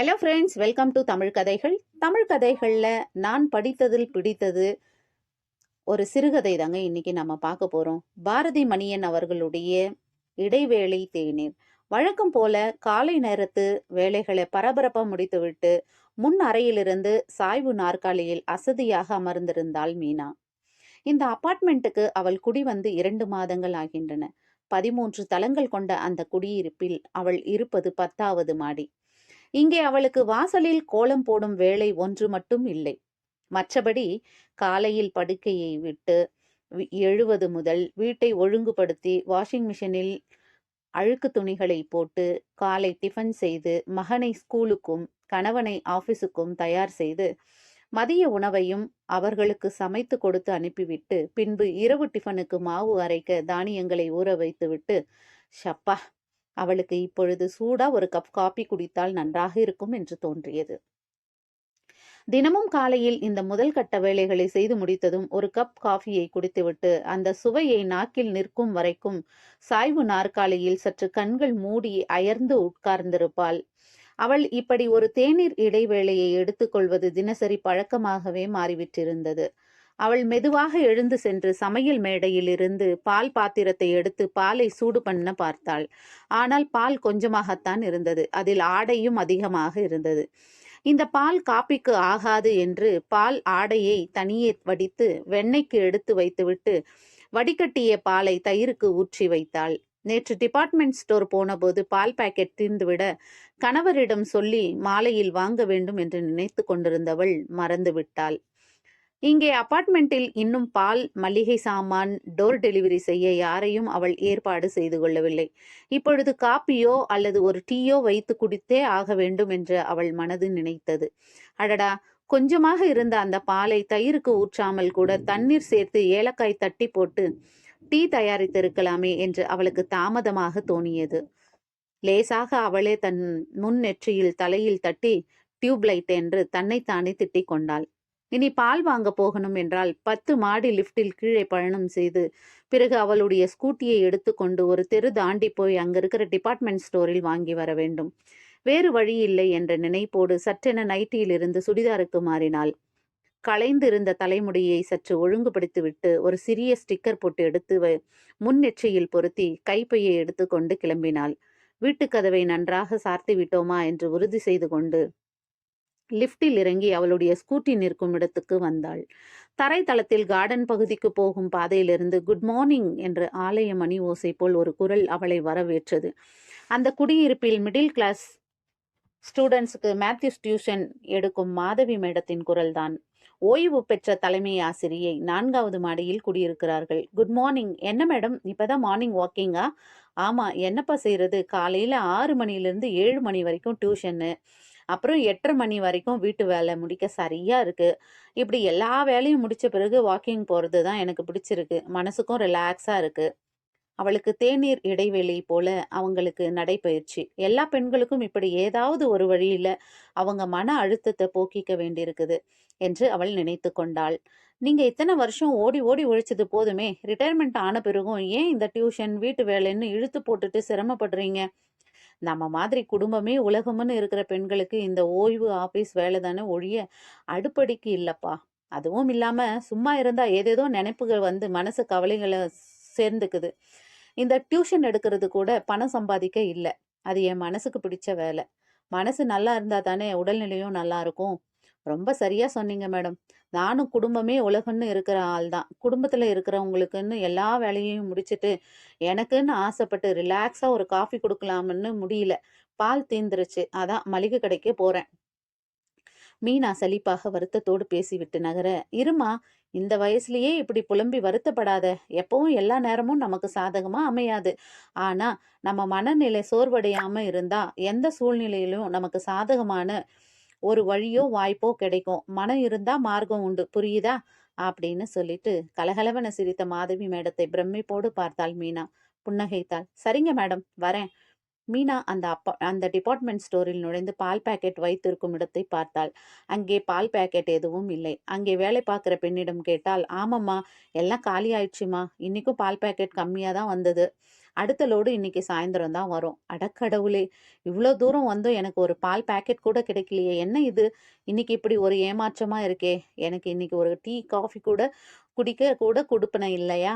Hello friends welcome to Tamil கதைகள் தமிழ் கதைகளில் நான் படித்ததில் பிடித்தது ஒரு சிறுகதை தாங்க இன்னைக்கு நம்ம பார்க்க போகிறோம் பாரதி மணியன் அவர்களுடைய இடைவேளை தேநீர். வழக்கம் போல காலை நேரத்து வேலைகளை பரபரப்பாக முடித்துவிட்டு முன் அறையிலிருந்து சாய்வு நாற்காலியில் அசதியாக அமர்ந்திருந்தாள் மீனா. இந்த அப்பார்ட்மெண்ட்டுக்கு அவள் குடி வந்து இரண்டு மாதங்கள் ஆகின்றன. பதிமூன்று தளங்கள் கொண்ட அந்த குடியிருப்பில் அவள் இருப்பது பத்தாவது மாடி. இங்கே அவளுக்கு வாசலில் கோலம் போடும் வேலை ஒன்று மட்டும் இல்லை. மற்றபடி காலையில் படுக்கையை விட்டு வி- எழுவது முதல் வீட்டை ஒழுங்குபடுத்தி வாஷிங் மிஷினில் அழுக்கு துணிகளை போட்டு காலை டிஃபன் செய்து மகனை ஸ்கூலுக்கும் கணவனை ஆபீஸுக்கும் தயார் செய்து மதிய உணவையும் அவர்களுக்கு சமைத்து கொடுத்து அனுப்பிவிட்டு பின்பு இரவு டிஃபனுக்கு மாவு அரைக்க தானியங்களை ஊற வைத்துவிட்டு ஷப்பா! அவளுக்கு இப்பொழுது சூடா ஒரு கப் காபி குடித்தால் நன்றாக இருக்கும் என்று தோன்றியது. தினமும் காலையில் இந்த முதல் கட்ட வேலைகளை செய்து முடித்ததும் ஒரு கப் காஃபியை குடித்துவிட்டு அந்த சுவையை நாக்கில் நிற்கும் வரைக்கும் சாய்வு நாற்காலியில் சற்று கண்கள் மூடி அயர்ந்து உட்கார்ந்திருப்பாள். அவள் இப்படி ஒரு தேநீர் இடைவேளையை எடுத்துக்கொள்வது தினசரி பழக்கமாகவே மாறிவிட்டிருந்தது. அவள் மெதுவாக எழுந்து சென்று சமையல் மேடையில் இருந்து பால் பாத்திரத்தை எடுத்து பாலை சூடு பண்ண பார்த்தாள். ஆனால் பால் கொஞ்சமாகத்தான் இருந்தது. அதில் ஆடையும் அதிகமாக இருந்தது. இந்த பால் காப்பிக்கு ஆகாது என்று பால் ஆடையை தனியே வடித்து வெண்ணெய்க்கு எடுத்து வைத்துவிட்டு வடிகட்டிய பாலை தயிருக்கு ஊற்றி வைத்தாள். நேற்று டிபார்ட்மெண்ட் ஸ்டோர் போனபோது பால் பாக்கெட் தீர்ந்துவிட கணவரிடம் சொல்லி மாலையில் வாங்க வேண்டும் என்று நினைத்து கொண்டிருந்தவள் மறந்து விட்டாள். இங்கே அபார்ட்மெண்ட்டில் இன்னும் பால் மளிகை சாமான் டோர் டெலிவரி செய்ய யாரையும் அவள் ஏற்பாடு செய்து கொள்ளவில்லை. இப்பொழுது காப்பியோ அல்லது ஒரு டீயோ வைத்து குடித்தே ஆக வேண்டும் என்று அவள் மனது நினைத்தது. அடடா! கொஞ்சமாக இருந்த அந்த பாலை தயிருக்கு ஊற்றாமல் கூட தண்ணீர் சேர்த்து ஏலக்காய் தட்டி போட்டு டீ தயாரித்திருக்கலாமே என்று அவளுக்கு தாமதமாக தோணியது. லேசாக அவளே தன் முன் நெற்றியில் தலையில் தட்டி டியூப்லைட் என்று தன்னைத்தானே திட்டிக் கொண்டாள். இனி பால் வாங்க போகணும் என்றால் பத்து மாடி லிஃப்டில் கீழே பயணம் செய்து பிறகு அவளுடைய ஸ்கூட்டியை எடுத்துக்கொண்டு ஒரு தெரு தாண்டி போய் அங்க இருக்கிற டிபார்ட்மெண்ட் ஸ்டோரில் வாங்கி வர வேண்டும். வேறு வழி இல்லை என்ற நினைப்போடு சற்றென நைட்டியிலிருந்து சுடிதாருக்கு மாறினாள். களைந்திருந்த தலைமுடியை சற்று ஒழுங்குபடுத்திவிட்டு ஒரு சிறிய ஸ்டிக்கர் போட்டு எடுத்து வ- பொருத்தி கைப்பையை எடுத்துக்கொண்டு கிளம்பினாள். வீட்டுக் கதவை நன்றாக சார்த்தி விட்டோமா என்று உறுதி செய்து கொண்டு லிஃப்டில் இறங்கி அவளுடைய ஸ்கூட்டி நிற்கும் இடத்துக்கு வந்தாள். தரைத்தளத்தில் கார்டன் பகுதிக்கு போகும் பாதையிலிருந்து குட் மார்னிங் என்று ஆலய மணி ஓசை போல் ஒரு குரல் அவளை வரவேற்றது. அந்த குடியிருப்பில் மிடில் கிளாஸ் ஸ்டூடெண்ட்ஸுக்கு மேத்யூஸ் டியூஷன் எடுக்கும் மாதவி மேடத்தின் குரல்தான். ஓய்வு பெற்ற தலைமை ஆசிரியை நான்காவது மாடியில் குடியிருக்கிறார்கள். குட் மார்னிங் என்ன மேடம் இப்பதான் மார்னிங் வாக்கிங்கா ஆமா என்னப்பா செய்யறது காலையில ஆறு மணிலேருந்து ஏழு மணி வரைக்கும் டியூஷனு அப்புறம் எட்டரை மணி வரைக்கும் வீட்டு வேலை முடிக்க சரியாக இருக்குது இப்படி எல்லா வேலையும் முடித்த பிறகு வாக்கிங் போகிறது தான் எனக்கு பிடிச்சிருக்கு. மனசுக்கும் ரிலாக்ஸாக இருக்குது அவளுக்கு தேநீர் இடைவெளி போல அவங்களுக்கு நடைபயிற்சி. எல்லா பெண்களுக்கும் இப்படி ஏதாவது ஒரு வழியில் அவங்க மன அழுத்தத்தை போக்கிக்க வேண்டியிருக்குது என்று அவள் நினைத்து கொண்டாள். நீங்கள் இத்தனை வருஷம் ஓடி ஓடி உழைச்சது போதுமே ரிட்டையர்மெண்ட் ஆன பிறகும் ஏன் இந்த டியூஷன் வீட்டு வேலைன்னு இழுத்து போட்டுட்டு சிரமப்படுறீங்க? நம்ம மாதிரி குடும்பமே உலகம்னு இருக்கிற பெண்களுக்கு இந்த ஓய்வு ஆபீஸ் வேலை தானே ஒழிய அடுப்படிக்கு இல்லைப்பா. அதுவும் இல்லாம சும்மா இருந்தா ஏதேதோ நினைப்புகள் வந்து மனசு கவலைகளை சேர்ந்துக்குது. இந்த டியூஷன் எடுக்கிறது கூட பணம் சம்பாதிக்க இல்லை. அது என் மனசுக்கு பிடிச்ச வேலை. மனசு நல்லா இருந்தா தானே உடல்நிலையும் நல்லா இருக்கும். ரொம்ப சரியா சொன்னீங்க மேடம். நானும் குடும்பமே உலகம்னு இருக்கிற ஆள் தான். குடும்பத்துல இருக்கிறவங்களுக்குன்னு எல்லா வேலையையும் முடிச்சிட்டு எனக்குன்னு ஆசைப்பட்டு ரிலாக்ஸாக ஒரு காஃபி கொடுக்கலாம்னு முடியல. பால் தீந்துருச்சு. அதான் மளிகை கடைக்கு போறேன். மீனா சலிப்பாக வருத்தத்தோடு பேசிவிட்டு நகர இருமா இந்த வயசுலயே இப்படி புலம்பி வருத்தப்படாத. எப்பவும் எல்லா நேரமும் நமக்கு சாதகமா அமையாது. ஆனா நம்ம மனநிலை சோர்வடையாம இருந்தா எந்த சூழ்நிலையிலும் நமக்கு சாதகமான ஒரு வழியோ வாய்ப்போ கிடைக்கும். மனம் இருந்தா மார்க்கம் உண்டு. புரியுதா? அப்படின்னு சொல்லிட்டு கலகலவன சிரித்த மாதவி மேடத்தை பிரமிப்போடு பார்த்தாள் மீனா. புன்னகைத்தாள். சரிங்க மேடம் வரேன். மீனா அந்த அப்பா அந்த டிபார்ட்மெண்ட் ஸ்டோரில் நுழைந்து பால் பாக்கெட் வைத்திருக்கும் இடத்தை பார்த்தாள். அங்கே பால் பாக்கெட் எதுவும் இல்லை. அங்கே வேலை பார்க்குற பெண்ணிடம் கேட்டால் ஆமாம்மா எல்லாம் காலி ஆயிடுச்சுமா. இன்னைக்கும் பால் பாக்கெட் கம்மியாக தான் வந்தது. அடுத்த லோடு இன்னைக்கு சாயந்தரம் தான் வரும். அடக்கடவுளே! இவ்வளோ தூரம் வந்தும் எனக்கு ஒரு பால் பாக்கெட் கூட கிடைக்கலையே! என்ன இது? இன்னைக்கு இப்படி ஒரு ஏமாற்றமா இருக்கே! எனக்கு இன்னைக்கு ஒரு டீ, காஃபி கூட குடிக்க கூட குடுப்பினை இல்லையா?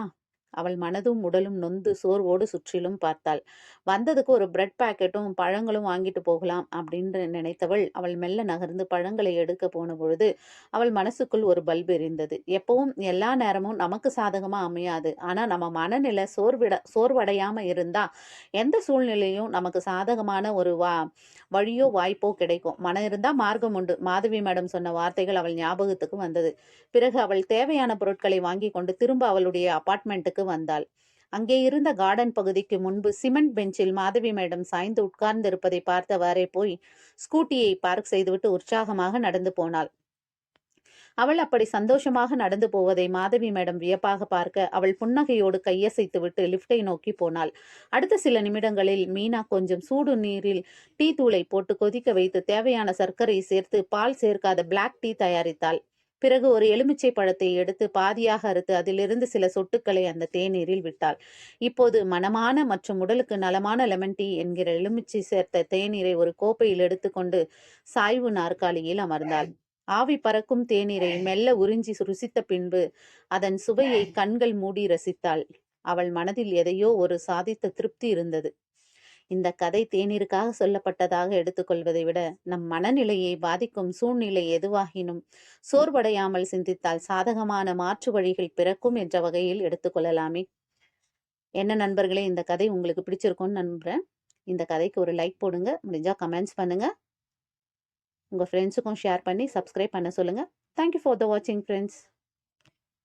அவள் மனதும் உடலும் நொந்து சோர்வோடு சுற்றிலும் பார்த்தாள். வந்ததுக்கு ஒரு பிரெட் பாக்கெட்டும், பழங்களும் வாங்கிட்டு போகலாம் அப்படின்னு நினைத்தவள், அவள் மெல்ல நகர்ந்து பழங்களை எடுக்க போன பொழுது, அவள் மனசுக்குள் ஒரு பல்பு எரிந்தது. எப்பவும் எல்லா நேரமும் நமக்கு சாதகமா அமையாது. ஆனா நம்ம மனநிலை சோர்விட சோர்வடையாம இருந்தா, எந்த சூழ்நிலையும் நமக்கு சாதகமான ஒரு வா வழியோ, வாய்ப்போ கிடைக்கும். "மனம் இருந்தா மார்க்கம் உண்டு" மாதவி மேடம் சொன்ன வார்த்தைகள் அவள் ஞாபகத்துக்கு வந்தது. பிறகு அவள் தேவையான பொருட்களை வாங்கி கொண்டு திரும்ப அவளுடைய அபார்ட்மெண்ட்டுக்கு வந்தாள். அங்கே இருந்த கார்டன் பகுதிக்கு முன்பு சிமெண்ட் பெஞ்சில் மாதவி மேடம் சாய்ந்து உட்கார்ந்திருப்பதை பார்த்தவாறே போய், ஸ்கூட்டியை பார்க் செய்துவிட்டு உற்சாகமாக நடந்து போனாள். அவள் அப்படி சந்தோஷமாக நடந்து போவதை மாதவி மேடம் வியப்பாக பார்க்க, அவள் புன்னகையோடு கையசைத்துவிட்டு லிப்டை நோக்கி போனாள். அடுத்த சில நிமிடங்களில் மீனா கொஞ்சம் சூடு நீரில் டீ தூளை போட்டு கொதிக்க வைத்து, தேவையான சர்க்கரை சேர்த்து, பால் சேர்க்காத பிளாக் டீ தயாரித்தாள். பிறகு ஒரு எலுமிச்சை பழத்தை எடுத்து பாதியாக அறுத்து அதிலிருந்து சில சொட்டுக்களை அந்த தேநீரில் விட்டாள். இப்போது மனமான மற்றும் உடலுக்கு நலமான லெமன் டீ என்கிற எலுமிச்சை சேர்த்த தேநீரை ஒரு கோப்பையில் எடுத்துக்கொண்டு சாய்வு நாற்காலியில் அமர்ந்தாள். ஆவி பறக்கும் தேநீரை மெல்ல உறிஞ்சி ருசித்த பின்பு, அதன் சுவையை கண்கள் மூடி ரசித்தாள். அவள் மனதில் எதையோ ஒரு சாதித்த திருப்தி இருந்தது. இந்த கதை தேநீருக்காக சொல்லப்பட்டதாக எடுத்துக்கொள்வதை விட, நம் மனநிலையை பாதிக்கும் சூழ்நிலை எதுவாகினும், சோர்வடையாமல் சிந்தித்தால் சாதகமான மாற்று வழிகள் பிறக்கும் என்ற வகையில் எடுத்துக்கொள்ளலாமே! என்ன நண்பர்களே! இந்த கதை உங்களுக்கு பிடிச்சிருக்கும்னு நம்புறேன். இந்த கதைக்கு ஒரு லைக் போடுங்க. முடிஞ்சா கமெண்ட்ஸ் பண்ணுங்க. உங்க ஃப்ரெண்ட்ஸுக்கும் ஷேர் பண்ணி சப்ஸ்கிரைப் பண்ண சொல்லுங்க. தேங்க் யூ ஃபார் த வாட்சிங் ஃப்ரெண்ட்ஸ்.